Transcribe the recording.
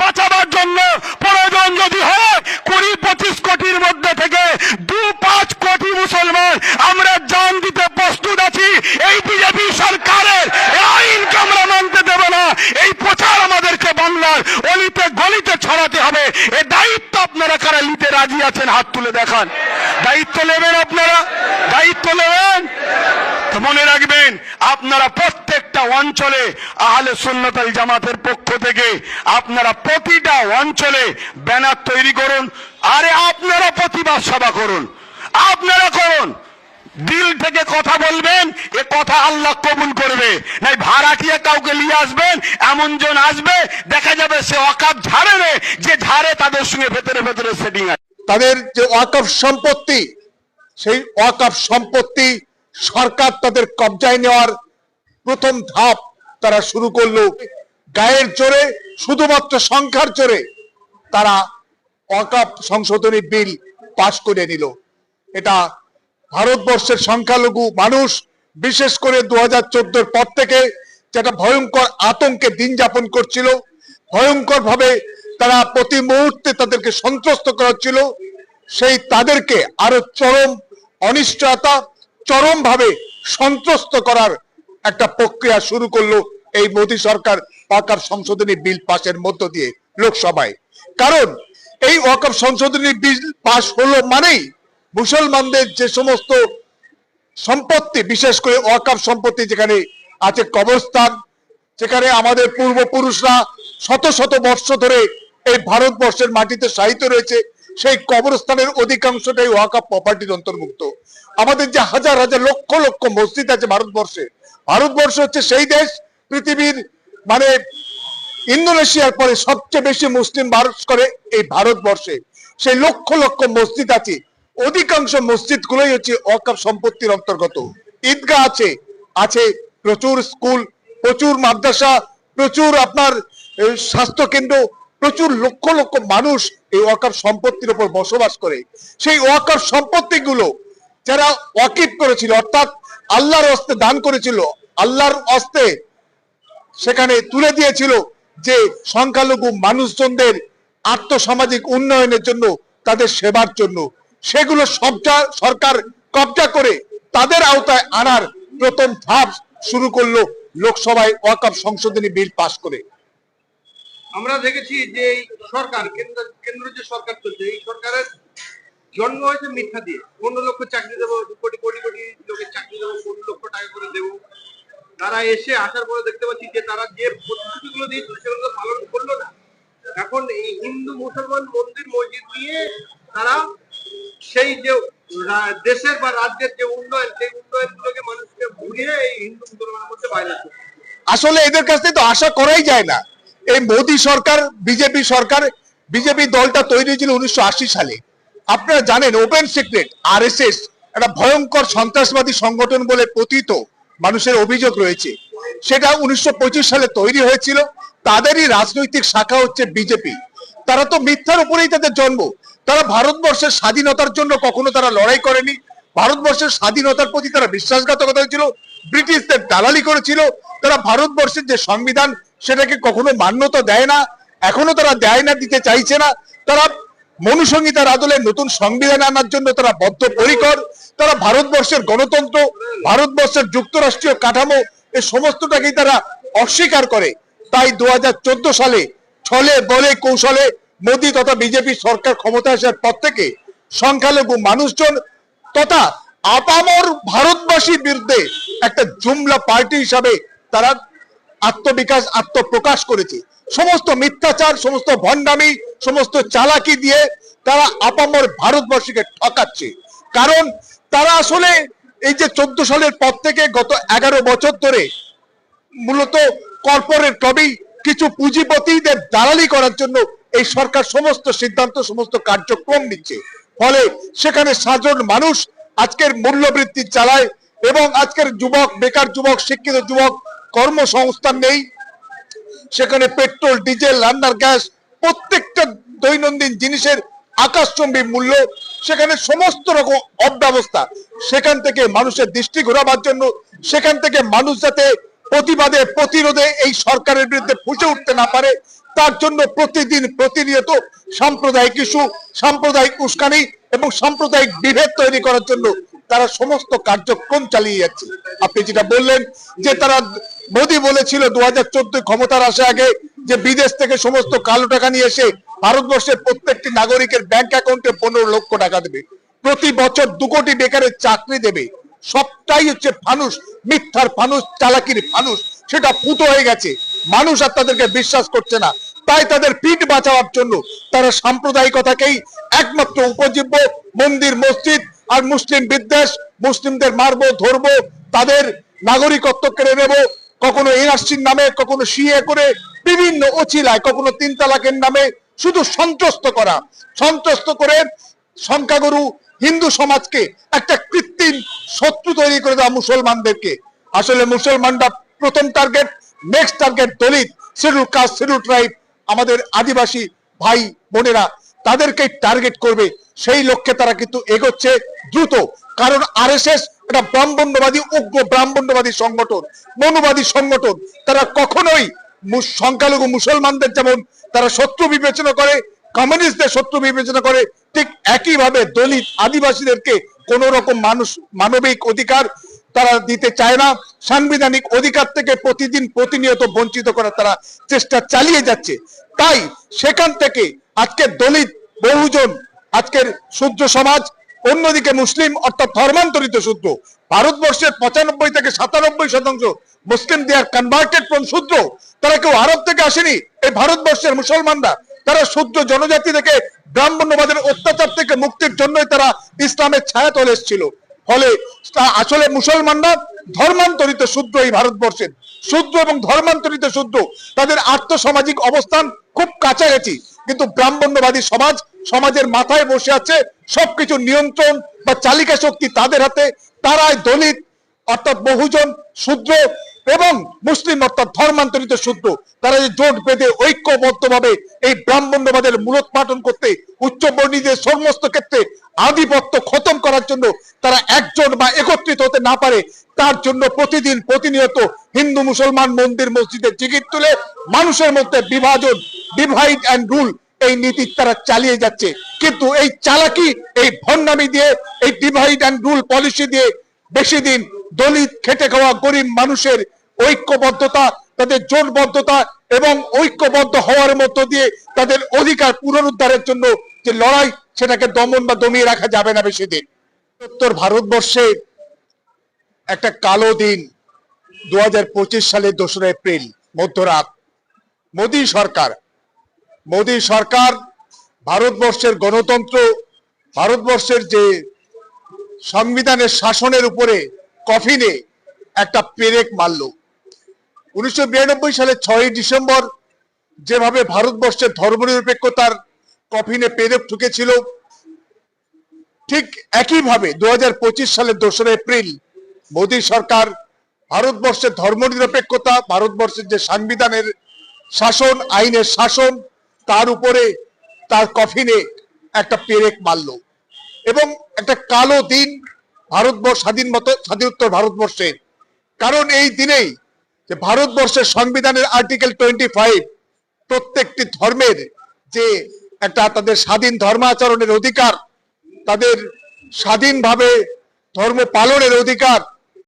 বাঁচাবার জন্য প্রয়োজন যদি হয়, কুড়ি পঁচিশ কোটির মধ্যে থেকে দু পাঁচ কোটি মুসলমান আমরা জান দিতে প্রস্তুত আছি। এই বিজেপি সরকারের আইনকে আমরা মানতে দেব না। এই প্রচার আমাদেরকে বাংলার অলিতে গলিতে ছড়াতে হবে। এ দায়িত্ব আপনারা কারা নিতে রাজি আছেন? হাত তুলে দেখান। দায়িত্ব নেবেন আপনারা? দায়িত্ব নেবেন? মনে রাখবেন, আপনারা প্রত্যেকটা অঞ্চলে আহলে সুন্নতাল জামাতের পক্ষ থেকে আপনারা প্রতিটা অঞ্চলে ব্যানার তৈরি করুন, আরে আপনারা প্রতিবাদ সভা করুন, আপনারা করুন। দিল থেকে কথা বলবেন, এ কথা আল্লাহ কবুল করবে। নাই ভাড়াটিয়ে কাউকে নিয়ে আসবেন, এমন জন আসবে, দেখা যাবে সে অকাপ ঝাড়ে যে ঝাড়ে তাদের সঙ্গে ভেতরে ভেতরে সেটিং আছে। তাদের যে ওয়াকফ সম্পত্তি, সেই ওয়াকফ সম্পত্তি সরকার তাদের কবজায় নেওয়ার প্রথম ধাপ তারা শুরু করল। গায়ের জোরে, শুধুমাত্র সংখ্যার জোরে তারা অকাপ সংশোধনী বিল পাশ করে নিল। এটা ভারতবর্ষের সংখ্যালঘু মানুষ, বিশেষ করে দু হাজার পর থেকে যেটা ভয়ঙ্কর আতঙ্কে দিন যাপন করছিল ভয়ঙ্কর ভাবে তারা প্রতি মুহূর্তে তাদেরকে সন্ত্রস্ত করা হচ্ছিল সেই তাদেরকে আরও চরম অনিশ্চয়তা চরম ভাবে সন্ত্রস্ত করার একটা প্রক্রিয়া শুরু করল এই মোদী সরকার ওয়াকফ সংশোধনী বিল পাশের মধ্য দিয়ে লোকসভায়। কারণ এই ওয়াকফ সংশোধনী বিল পাশ হলো মানেই মুসলমানদের যে সমস্ত সম্পত্তি, বিশেষ করে ওয়াকফ সম্পত্তি যেখানে আছে কবরস্থান, যেখানে আমাদের পূর্বপুরুষরা শত শত বর্ষ ধরে এই ভারতবর্ষের মাটিতে সাহিত্য রয়েছে, সেই কবরস্থানের অধিকাংশটাই ওয়াকফ প্রপার্টির অন্তর্ভুক্ত। আমাদের যে হাজার হাজার লক্ষ লক্ষ মসজিদ আছে ভারতবর্ষে, ভারতবর্ষ হচ্ছে সেই দেশ, পৃথিবীর মানে ইন্দোনেশিয়ার পরে সবচেয়ে বেশি মুসলিম বাস করে এই ভারতবর্ষে। সেই লক্ষ লক্ষ মসজিদ আছে, অধিকাংশ মসজিদ গুলোই হচ্ছে অকাপ সম্পত্তির অন্তর্গত। ঈদগাহ আছে আছে প্রচুর স্কুল, প্রচুর মাদ্রাসা, প্রচুর আপনার স্বাস্থ্য কেন্দ্র প্রচুর লক্ষ লক্ষ মানুষ এই ওয়াকার সম্পত্তির উপর বসবাস করে। সেই ওয়াকার সম্পত্তিগুলো যারা ওয়াকিফ করেছিল, অর্থাৎ আল্লাহর হস্তে দান করেছিল, আল্লাহর হস্তে সেখানে তুলে দিয়েছিল যে সংখ্যালঘু মানুষজনদের আর্থসামাজিক উন্নয়নের জন্য, তাদের সেবার জন্য। সেগুলো সবটা সরকার কবজা করে তাদের আওতায় আনার প্রথম ধাপ শুরু করল লোকসভায় ওয়াকফ সংশোধনী বিল পাশ করে। আমরা দেখেছি যে সরকার, কেন্দ্র কেন্দ্র যে সরকার চলছে, এই সরকারের জন্ম হয়েছে মিথ্যা দিয়ে। পনেরো লক্ষ চাকরি দেবো, দু কোটি কোটি কোটি লোকের চাকরি দেবো, পনেরো লক্ষ টাকা করে দেবো। তারা এসে আসার পরে দেখতে পাচ্ছি যে তারা যে প্রতিশ্রুতিগুলো দিয়েছিল সেগুলো পালন করল না। এখন এই হিন্দু মুসলমান মন্দির, মসজিদ নিয়ে তারা সেই যে দেশের বা রাজ্যের যে উন্নয়ন, সেই উন্নয়নগুলোকে মানুষকে ঘুরিয়ে এই হিন্দু মুসলমানের মধ্যে বাইরে আসলে এদের কাছ থেকে তো আশা করাই যায় না। এই মোদী সরকার, বিজেপি সরকার, বিজেপি দলটা তৈরি হয়েছিল উনিশশো আশি সালে। আপনারা জানেন open secret R S S একটা ভয়ঙ্কর সন্ত্রাসবাদী সংগঠন বলে পতিত মানুষের অভিযোগ রয়েছে। সেটা উনিশশো পঁচিশ সালে তৈরি হয়েছিল। তাদেরই রাজনৈতিক শাখা হচ্ছে বিজেপি তারা তো মিথ্যার উপরেই তাদের জন্ম। তারা ভারতবর্ষের স্বাধীনতার জন্য কখনো তারা লড়াই করেনি। ভারতবর্ষের স্বাধীনতার প্রতি তারা বিশ্বাসঘাতকতা হয়েছিল ব্রিটিশদের দালালি করেছিল। তারা ভারতবর্ষের যে সংবিধান, সেটাকে কখনো মান্যতা দেয় না। এখনও তারা দেয় না, দিতে চাইছে না। তারা মনুসংহিতার আদলে নতুন সংবিধান আনার জন্য তারা বদ্ধপরিকর, তারা ভারতবর্ষের গণতন্ত্র, ভারতবর্ষের যুক্তরাষ্ট্রীয় কাঠামো, এ সমস্তটাকেই তারা অস্বীকার করে। তাই দু হাজার চোদ্দ সালে ছলে বলে কৌশলে মোদী তথা বিজেপি সরকার ক্ষমতা আসার পর থেকে সংখ্যালঘু মানুষজন তথা আপামর ভারতবাসীর বিরুদ্ধে একটা জুমলা পার্টি হিসাবে তারা আত্মবিকাশ, আত্মপ্রকাশ করেছে। সমস্ত মিথ্যাচার, সমস্ত ভণ্ডামি সমস্ত চালাকি দিয়ে তারা আপামর ভারতবর্ষকে ঠকাচ্ছে। কারণ তারা আসলে এই যে চোদ্দ সালের পর থেকে গত এগারো বছর ধরে মূলত কর্পোরেট লবি কিছু পুঁজিপতিদের দালালি করার জন্য এই সরকার সমস্ত সিদ্ধান্ত, সমস্ত কার্যক্রম নিচ্ছে। ফলে সেখানে সাধারণ মানুষ আজকের মূল্যবৃদ্ধি চালায় এবং আজকের যুবক, বেকার যুবক, শিক্ষিত যুবক কর্মসংস্থান নেই। সেখানে পেট্রোল, ডিজেল রান্নার গ্যাস প্রত্যেকটা দৈনন্দিন জিনিসের আকাশচম্বী মূল্য, সেখানে সমস্ত রকম অব্যবস্থা। সেখান থেকে মানুষের দৃষ্টি ঘোরাবার জন্য, সেখান থেকে মানুষ যাতে প্রতিবাদে, প্রতিরোধে এই সরকারের বিরুদ্ধে ফুসে উঠতে না পারে, তার জন্য প্রতিদিন প্রতিনিয়ত সাম্প্রদায়িক ইস্যু, সাম্প্রদায়িক উস্কানি এবং সাম্প্রদায়িক বিভেদ তৈরি করার জন্য তারা সমস্ত কার্যক্রম চালিয়ে যাচ্ছে। আপনি যেটা বললেন যে তারা মোদী বলেছিল দু হাজার চোদ্দ ক্ষমতার আসে আগে যে বিদেশ থেকে সমস্ত কালো টাকা নিয়ে এসে ভারতবর্ষের প্রত্যেকটি নাগরিকের ব্যাংক অ্যাকাউন্টে পনেরো লক্ষ টাকা দেবে। প্রতি বছর দু কোটি বেকারের চাকরি দেবে। সবটাই হচ্ছে ফানুস, মিথ্যার ফানুস, চালাকির ফানুস। সেটা ফুটো হয়ে গেছে। মানুষ আর তাদেরকে বিশ্বাস করছে না। তাই তাদের পিঠ বাঁচাবার জন্য তারা সাম্প্রদায়িকতাকেই একমাত্র উপজীব্য মন্দির, মসজিদ আর মুসলিম বিদ্বেষ, মুসলিমদের মারবো, ধরবো, তাদের নাগরিকত্ব কেড়ে নেব। কখনো এনআরসির নামে, কখনো সিএ করে বিভিন্ন অচিলায়, কখনো তিন তালাকের নামে শুধু সন্ত্রস্ত করা। সন্ত্রস্ত করে সংখ্যাগুরু হিন্দু সমাজকে একটা কৃত্রিম শত্রু তৈরি করে দেওয়া মুসলমানদেরকে। আসলে মুসলমানরা প্রথম target next target Dalit schedule caste schedule tribe আমাদের আদিবাসী ভাই বোনেরা তাদেরকে টার্গেট করবে। সেই লক্ষ্যে তারা কিন্তু এগোচ্ছে দ্রুত। কারণ আরএসএস এটা ব্রাহ্মণ্যবাদী উগ্র ব্রাহ্মণ্যবাদী সংগঠন, মনুবাদী সংগঠন। তারা কখনোই সংখ্যালঘু মুসলমানদের যেমন তারা শত্রু বিবেচনা করে, কমিউনিস্টদের শত্রু বিবেচনা করে, ঠিক একইভাবে দলিত আদিবাসীদেরকে কোন রকম মানুষ মানবিক অধিকার তারা দিতে চায় না। সাংবিধানিক অধিকার থেকে প্রতিদিন প্রতিনিয়ত বঞ্চিত করার তারা চেষ্টা চালিয়ে যাচ্ছে। তাই সেখান থেকে আজকে দলিত বহুজন আজকের শূদ্র সমাজ অন্যদিকে মুসলিম, অর্থাৎ ধর্মান্তরিত শূদ্র ভারতবর্ষের পঁচানব্বই থেকে সাতানব্বই শতাংশ মুসলিম দে কনভার্টেড ফ্রম শূদ্র তারা কেউ আরব থেকে আসেনি, এই ভারতবর্ষের মুসলমানরা। তারা শূদ্র জনজাতি থেকে ব্রাহ্মণ্যবাদের অত্যাচার থেকে মুক্তির জন্যই তারা ইসলামের ছায়া তলে এসেছিল। ফলে আসলে মুসলমানরা ধর্মান্তরিত শুদ্ধ এই ভারতবর্ষের। শুদ্ধ এবং ধর্মান্তরিত শুদ্ধ, তাদের আর্থসামাজিক অবস্থান খুব কাছাকাছি। কিন্তু ব্রাহ্মণ্যবাদী সমাজ সমাজের মাথায় বসে আছে সবকিছু নিয়ন্ত্রণ বা চালিকা শক্তি তাদের হাতে। তারাই দলিত, অর্থাৎ বহুজন শূদ্র এবং মুসলিম, অর্থাৎ ধর্মান্তরিত শূদ্র। তারা যে জোট বেঁধে ঐক্যবদ্ধভাবে এই ব্রাহ্মণ্যবাদের মূলোৎপাটন করতে উচ্চবর্ণীদের সমস্ত ক্ষেত্রে আধিপত্য খতম করার জন্য তারা একজন বা একত্রিত হতে না পারে, তার জন্য প্রতিদিন প্রতিনিয়ত হিন্দু মুসলমান মন্দির মসজিদের জিগির তুলে মানুষের মধ্যে বিভাজন ডিভাইড অ্যান্ড রুল এই নীতি তারা চালিয়ে যাচ্ছে। কিন্তু এই চালাকি, এই ভণ্ডামি দিয়ে, এই ডিভাইড অ্যান্ড রুল পলিসি দিয়ে বেশি দিন দলিত, খেটে খাওয়া গরিব মানুষের ঐক্যবদ্ধতা, তাদের জোটবদ্ধতা এবং ঐক্যবদ্ধ হওয়ার মধ্য দিয়ে তাদের অধিকার পুনরুদ্ধারের জন্য যে লড়াই, সেটাকে দমন বা দমিয়ে রাখা যাবে না বেশি দিন। উত্তর ভারতবর্ষে একটা কালো দিন পঁচিশ সালের দোসরা এপ্রিল, মধ্যরাত। মোদী সরকার মোদী সরকার ভারতবর্ষের গণতন্ত্র, ভারতবর্ষের যে সংবিধানের শাসনের উপরে কফিনে একটা পেরেক মারল। উনিশশো সালের ছয়ই ডিসেম্বর যেভাবে ভারতবর্ষের ধর্মনিরপেক্ষতার কফিনে পেরেক ঠুকেছিল, ঠিক একইভাবে দু হাজার পঁচিশ সালের দোসরা এপ্রিল মোদী সরকার ভারতবর্ষের ধর্মনিরপেক্ষতা, ভারতবর্ষের যে সংবিধানের শাসন, আইনের শাসন তার উপরে তার কফিনে একটা পেরেক মারল। এবং একটা কালো দিন ভারতবর্ষ, স্বাধীন মতো, স্বাধীনোত্তর ভারতবর্ষের। কারণ এই দিনেই যে ভারতবর্ষের সংবিধানের আর্টিকেল টোয়েন্টি ফাইভ প্রত্যেকটি ধর্মের যে একটা তাদের স্বাধীন ধর্মাচরণের অধিকার, তাদের স্বাধীনভাবে ধর্ম পালনের অধিকার